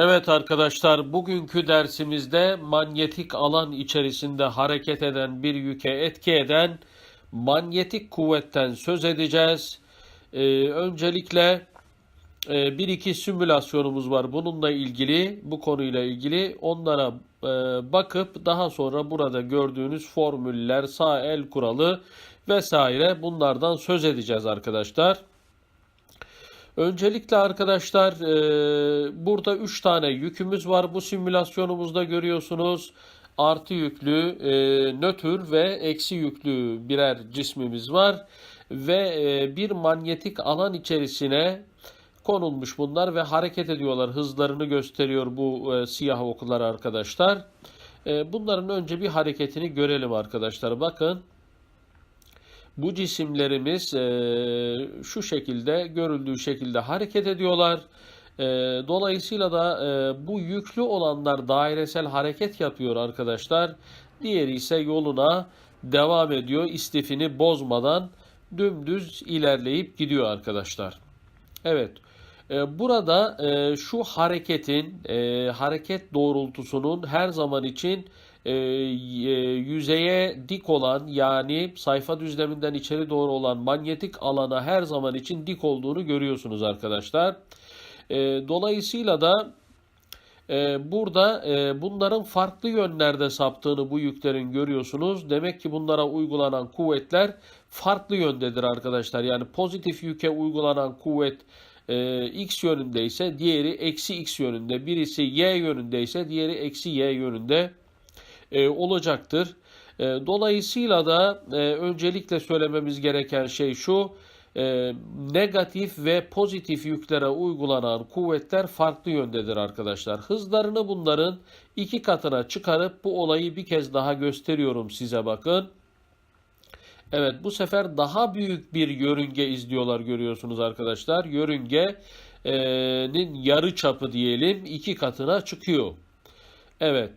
Evet arkadaşlar, bugünkü dersimizde manyetik alan içerisinde hareket eden bir yüke etki eden manyetik kuvvetten söz edeceğiz. Ee, öncelikle e, bir iki simülasyonumuz var bununla ilgili, bu konuyla ilgili. Onlara e, bakıp daha sonra burada gördüğünüz formüller, sağ el kuralı vesaire bunlardan söz edeceğiz arkadaşlar. Öncelikle arkadaşlar e, burada 3 tane yükümüz var. Bu simülasyonumuzda görüyorsunuz. Artı yüklü, e, nötr ve eksi yüklü birer cismimiz var. Ve e, bir manyetik alan içerisine konulmuş bunlar ve hareket ediyorlar. Hızlarını gösteriyor bu e, siyah oklar arkadaşlar. E, bunların önce bir hareketini görelim arkadaşlar. Bakın. Bu cisimlerimiz e, şu şekilde görüldüğü şekilde hareket ediyorlar. E, dolayısıyla da e, bu yüklü olanlar dairesel hareket yapıyor arkadaşlar. Diğeri ise yoluna devam ediyor. İstifini bozmadan dümdüz ilerleyip gidiyor arkadaşlar. Evet. E, Burada e, şu hareketin, e, hareket doğrultusunun her zaman için e, yüzeye dik olan yani sayfa düzleminden içeri doğru olan manyetik alana her zaman için dik olduğunu görüyorsunuz arkadaşlar. E, dolayısıyla da e, burada e, bunların farklı yönlerde saptığını bu yüklerin görüyorsunuz. Demek ki bunlara uygulanan kuvvetler farklı yöndedir arkadaşlar. Yani pozitif yüke uygulanan kuvvet e, x yönünde ise diğeri eksi x yönünde. Birisi y yönünde ise diğeri eksi y yönünde e, olacaktır. E, dolayısıyla da e, öncelikle söylememiz gereken şey şu. E, negatif ve pozitif yüklere uygulanan kuvvetler farklı yöndedir arkadaşlar. Hızlarını bunların iki katına çıkarıp bu olayı bir kez daha gösteriyorum size bakın. Evet bu sefer daha büyük bir yörünge izliyorlar görüyorsunuz arkadaşlar. Yörüngenin yarı çapı diyelim iki katına çıkıyor. Evet.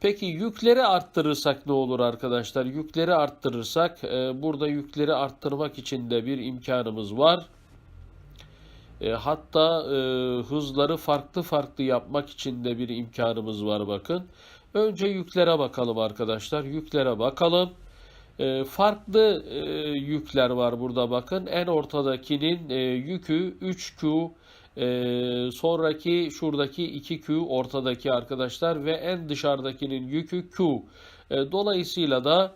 Peki yükleri arttırırsak ne olur arkadaşlar? Yükleri arttırırsak e, burada yükleri arttırmak için de bir imkanımız var. E, hatta e, hızları farklı farklı yapmak için de bir imkanımız var bakın. Önce yüklere bakalım arkadaşlar. Yüklere bakalım. E, farklı e, yükler var burada bakın. En ortadakinin e, yükü 3Q ee, sonraki şuradaki 2Q ortadaki arkadaşlar ve en dışarıdakinin yükü Q. Ee, dolayısıyla da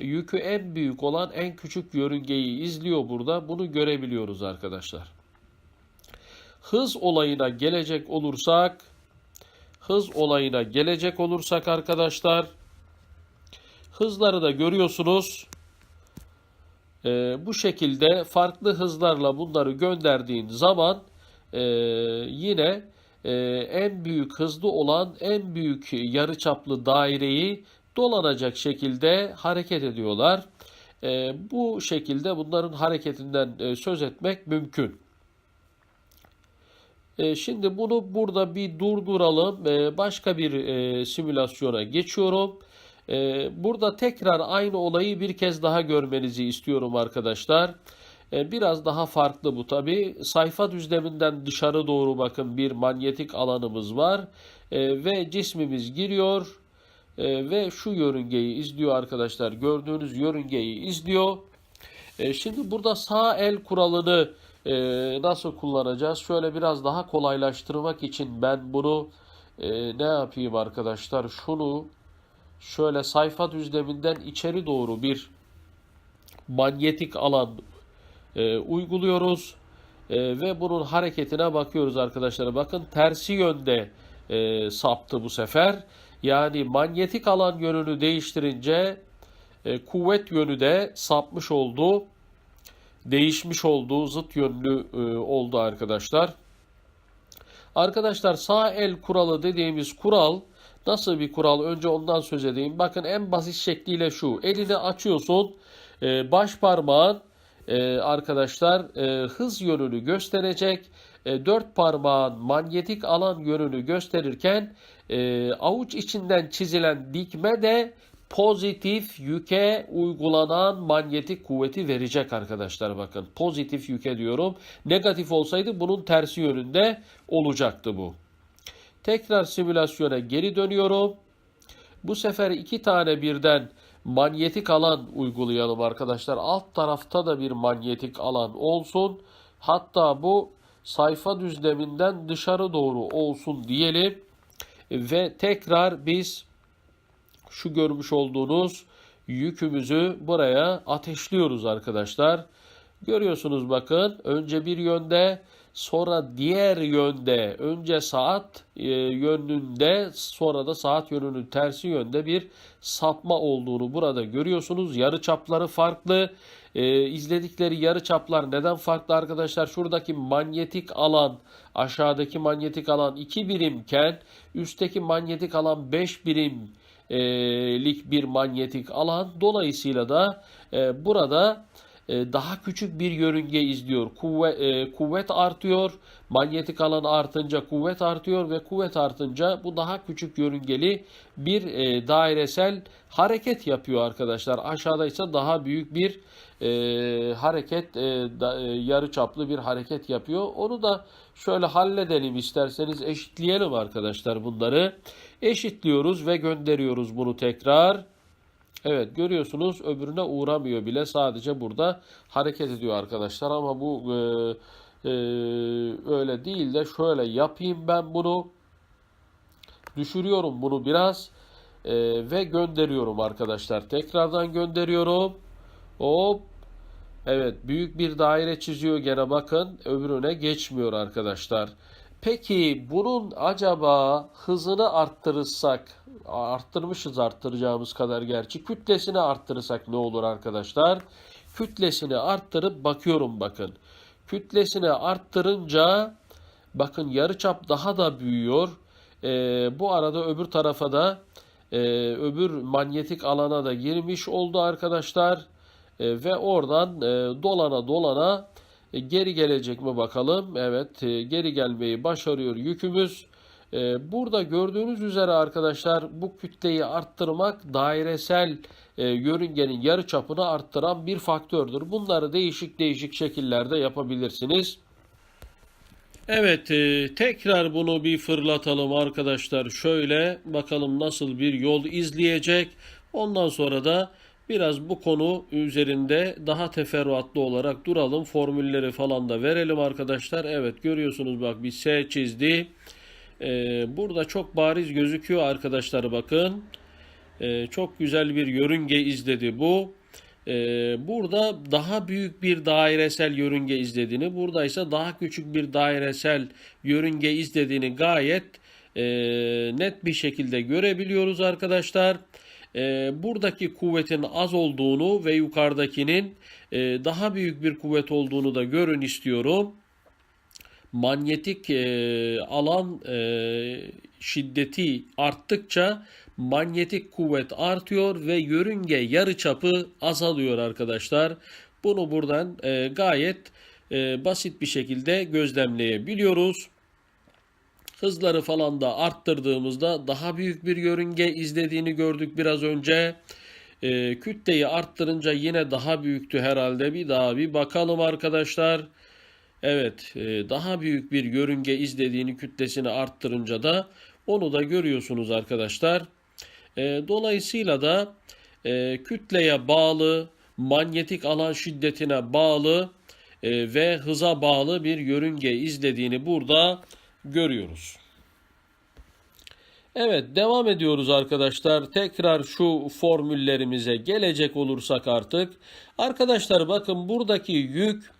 yükü en büyük olan en küçük yörüngeyi izliyor burada. Bunu görebiliyoruz arkadaşlar. Hız olayına gelecek olursak hız olayına gelecek olursak arkadaşlar hızları da görüyorsunuz. Ee, bu şekilde farklı hızlarla bunları gönderdiğin zaman e, yine e, en büyük hızlı olan en büyük yarıçaplı daireyi dolanacak şekilde hareket ediyorlar. E, bu şekilde bunların hareketinden e, söz etmek mümkün. E, şimdi bunu burada bir durduralım. Başka bir e, simülasyona geçiyorum. Burada tekrar aynı olayı bir kez daha görmenizi istiyorum arkadaşlar. E, biraz daha farklı bu tabi. Sayfa düzleminden dışarı doğru bakın bir manyetik alanımız var. E, ve cismimiz giriyor. E, ve şu yörüngeyi izliyor arkadaşlar. Gördüğünüz yörüngeyi izliyor. Şimdi burada sağ el kuralını nasıl kullanacağız? Şöyle biraz daha kolaylaştırmak için ben bunu ne yapayım arkadaşlar? Şunu şöyle sayfa düzleminden içeri doğru bir manyetik alan e, uyguluyoruz. E, ve bunun hareketine bakıyoruz arkadaşlar. Bakın tersi yönde e, saptı bu sefer. Yani manyetik alan yönünü değiştirince e, kuvvet yönü de sapmış oldu. Değişmiş oldu. Zıt yönlü e, oldu arkadaşlar. Arkadaşlar sağ el kuralı dediğimiz kural nasıl bir kural? Önce ondan söz edeyim. Bakın en basit şekliyle şu. Elini açıyorsun. E, baş parmağın e, arkadaşlar e, hız yönünü gösterecek. E, dört parmağın manyetik alan yönünü gösterirken e, avuç içinden çizilen dikme de pozitif yüke uygulanan manyetik kuvveti verecek arkadaşlar bakın. Pozitif yüke diyorum. Negatif olsaydı bunun tersi yönünde olacaktı bu. Tekrar simülasyona geri dönüyorum. Bu sefer iki tane birden manyetik alan uygulayalım arkadaşlar. Alt tarafta da bir manyetik alan olsun. Hatta bu sayfa düzleminden dışarı doğru olsun diyelim. Ve tekrar biz şu görmüş olduğunuz yükümüzü buraya ateşliyoruz arkadaşlar. Görüyorsunuz bakın önce bir yönde sonra diğer yönde önce saat e, yönünde sonra da saat yönünün tersi yönde bir sapma olduğunu burada görüyorsunuz. Yarı çapları farklı. E, izledikleri yarı çaplar neden farklı arkadaşlar? Şuradaki manyetik alan aşağıdaki manyetik alan 2 birimken üstteki manyetik alan 5 birim e, lik bir manyetik alan. Dolayısıyla da e, burada daha küçük bir yörünge izliyor. Kuvvet, e, kuvvet artıyor. Manyetik alan artınca kuvvet artıyor ve kuvvet artınca bu daha küçük yörüngeli bir e, dairesel hareket yapıyor arkadaşlar. Aşağıda ise daha büyük bir e, hareket, e, da, e, yarı çaplı bir hareket yapıyor. Onu da şöyle halledelim isterseniz eşitleyelim arkadaşlar bunları. Eşitliyoruz ve gönderiyoruz bunu tekrar. Evet görüyorsunuz öbürüne uğramıyor bile. Sadece burada hareket ediyor arkadaşlar. Ama bu e, e, öyle değil de şöyle yapayım ben bunu. Düşürüyorum bunu biraz e, ve gönderiyorum arkadaşlar. Tekrardan gönderiyorum. Hop. Evet büyük bir daire çiziyor. Gene bakın öbürüne geçmiyor arkadaşlar. Peki bunun acaba hızını arttırırsak, arttırmışız arttıracağımız kadar gerçi, kütlesini arttırırsak ne olur arkadaşlar? Kütlesini arttırıp bakıyorum bakın. Kütlesini arttırınca bakın yarıçap daha da büyüyor. Ee, bu arada öbür tarafa da e, öbür manyetik alana da girmiş oldu arkadaşlar. E, ve oradan e, dolana dolana e, geri gelecek mi bakalım? Evet e, geri gelmeyi başarıyor yükümüz. E, burada gördüğünüz üzere arkadaşlar bu kütleyi arttırmak dairesel yörüngenin yarı çapını arttıran bir faktördür. Bunları değişik değişik şekillerde yapabilirsiniz. Evet tekrar bunu bir fırlatalım arkadaşlar. Şöyle bakalım nasıl bir yol izleyecek. Ondan sonra da Biraz bu konu üzerinde daha teferruatlı olarak duralım. Formülleri falan da verelim arkadaşlar. Evet görüyorsunuz bak bir S çizdi. Ee, burada çok bariz gözüküyor arkadaşlar bakın. Ee, çok güzel bir yörünge izledi bu. Ee, burada daha büyük bir dairesel yörünge izlediğini, burada ise daha küçük bir dairesel yörünge izlediğini gayet e, net bir şekilde görebiliyoruz arkadaşlar e, buradaki kuvvetin az olduğunu ve yukarıdakinin e, daha büyük bir kuvvet olduğunu da görün istiyorum. Manyetik e, alan e, şiddeti arttıkça manyetik kuvvet artıyor ve yörünge yarıçapı azalıyor arkadaşlar. Bunu buradan e, gayet e, basit bir şekilde gözlemleyebiliyoruz. Hızları falan da arttırdığımızda daha büyük bir yörünge izlediğini gördük biraz önce. E, kütleyi arttırınca yine daha büyüktü herhalde. Bir daha bir bakalım arkadaşlar. Evet e, daha büyük bir yörünge izlediğini kütlesini arttırınca da onu da görüyorsunuz arkadaşlar. E, dolayısıyla da e, kütleye bağlı, manyetik alan şiddetine bağlı e, ve hıza bağlı bir yörünge izlediğini burada görüyoruz. Evet devam ediyoruz arkadaşlar. Tekrar şu formüllerimize gelecek olursak artık. Arkadaşlar bakın buradaki yük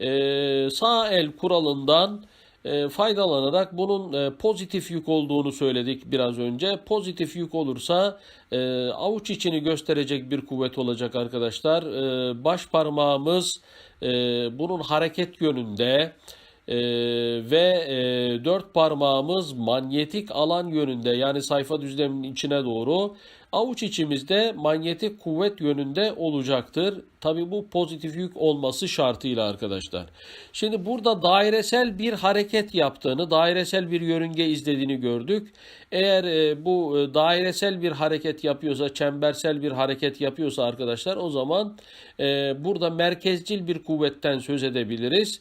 e, sağ el kuralından e, faydalanarak bunun e, pozitif yük olduğunu söyledik biraz önce. Pozitif yük olursa e, avuç içini gösterecek bir kuvvet olacak arkadaşlar. E, baş parmağımız e, bunun hareket yönünde e, ve e, dört parmağımız manyetik alan yönünde yani sayfa düzleminin içine doğru Avuç içimizde manyetik kuvvet yönünde olacaktır. Tabi bu pozitif yük olması şartıyla arkadaşlar. Şimdi burada dairesel bir hareket yaptığını, dairesel bir yörünge izlediğini gördük. Eğer e, bu e, dairesel bir hareket yapıyorsa, çembersel bir hareket yapıyorsa arkadaşlar o zaman e, burada merkezcil bir kuvvetten söz edebiliriz.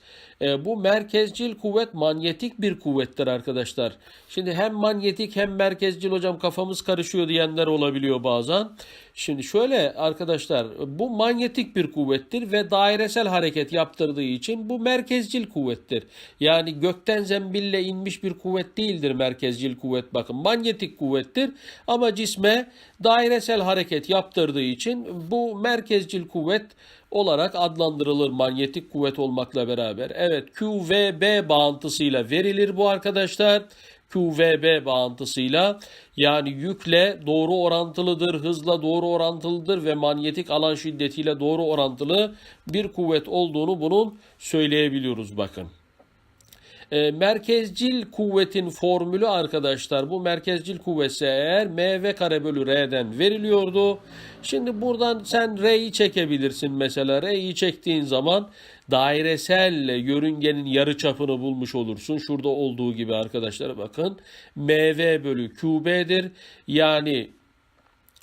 Bu merkezcil kuvvet manyetik bir kuvvettir arkadaşlar. Şimdi hem manyetik hem merkezcil hocam kafamız karışıyor diyenler olabiliyor bazen. Şimdi şöyle arkadaşlar bu manyetik bir kuvvettir ve dairesel hareket yaptırdığı için bu merkezcil kuvvettir. Yani gökten zembille inmiş bir kuvvet değildir merkezcil kuvvet bakın manyetik kuvvettir ama cisme dairesel hareket yaptırdığı için bu merkezcil kuvvet olarak adlandırılır manyetik kuvvet olmakla beraber. Evet QVB bağıntısıyla verilir bu arkadaşlar. QVB bağıntısıyla yani yükle doğru orantılıdır, hızla doğru orantılıdır ve manyetik alan şiddetiyle doğru orantılı bir kuvvet olduğunu bunun söyleyebiliyoruz bakın. E, merkezcil kuvvetin formülü arkadaşlar bu merkezcil kuvvetse eğer mv kare bölü r'den veriliyordu. Şimdi buradan sen r'yi çekebilirsin mesela r'yi çektiğin zaman dairesel yörüngenin yarı çapını bulmuş olursun. Şurada olduğu gibi arkadaşlar bakın mv bölü qb'dir. Yani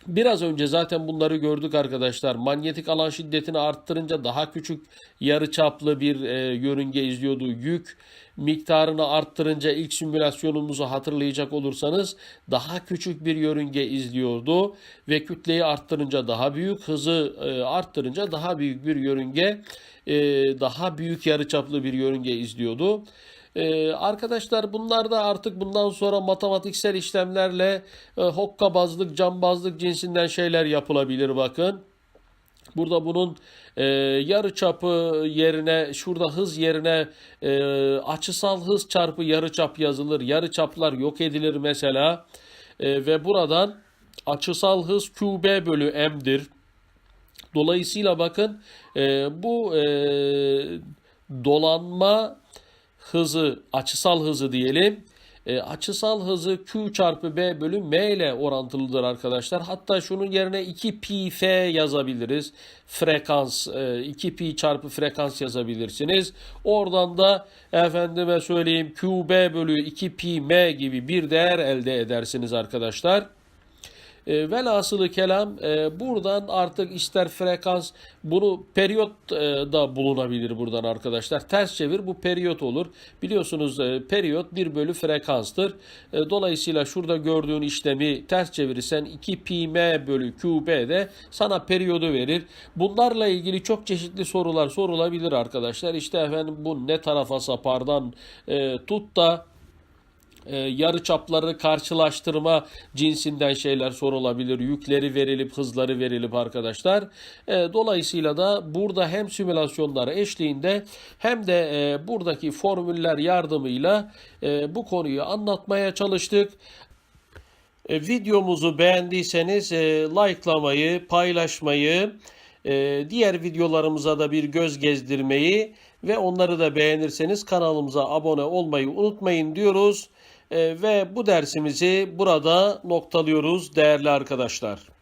Biraz önce zaten bunları gördük arkadaşlar. Manyetik alan şiddetini arttırınca daha küçük yarıçaplı bir e, yörünge izliyordu. Yük miktarını arttırınca ilk simülasyonumuzu hatırlayacak olursanız daha küçük bir yörünge izliyordu ve kütleyi arttırınca daha büyük, hızı e, arttırınca daha büyük bir yörünge, e, daha büyük yarıçaplı bir yörünge izliyordu. Ee, arkadaşlar bunlar da artık bundan sonra matematiksel işlemlerle e, hokkabazlık, cambazlık cinsinden şeyler yapılabilir bakın. Burada bunun e, yarı çapı yerine şurada hız yerine e, açısal hız çarpı yarı çap yazılır. Yarı çaplar yok edilir mesela. E, ve buradan açısal hız QB bölü M'dir. Dolayısıyla bakın e, bu e, dolanma hızı, açısal hızı diyelim. E, açısal hızı Q çarpı B bölü M ile orantılıdır arkadaşlar. Hatta şunun yerine 2 pi f yazabiliriz. Frekans, e, 2 pi çarpı frekans yazabilirsiniz. Oradan da efendime söyleyeyim QB bölü 2 pi M gibi bir değer elde edersiniz arkadaşlar. E, velhasılı kelam e, buradan artık ister frekans bunu periyot e, da bulunabilir buradan arkadaşlar. Ters çevir bu periyot olur. Biliyorsunuz e, periyot 1 bölü frekanstır. E, dolayısıyla şurada gördüğün işlemi ters çevirirsen 2 pi bölü qb de sana periyodu verir. Bunlarla ilgili çok çeşitli sorular sorulabilir arkadaşlar. İşte efendim bu ne tarafa sapardan e, tut da e, yarı çapları karşılaştırma cinsinden şeyler sorulabilir. Yükleri verilip hızları verilip arkadaşlar. E, dolayısıyla da burada hem simülasyonlar eşliğinde hem de e, buradaki formüller yardımıyla e, bu konuyu anlatmaya çalıştık. E, videomuzu beğendiyseniz e, likelamayı, paylaşmayı, e, diğer videolarımıza da bir göz gezdirmeyi ve onları da beğenirseniz kanalımıza abone olmayı unutmayın diyoruz. E, ve bu dersimizi burada noktalıyoruz değerli arkadaşlar.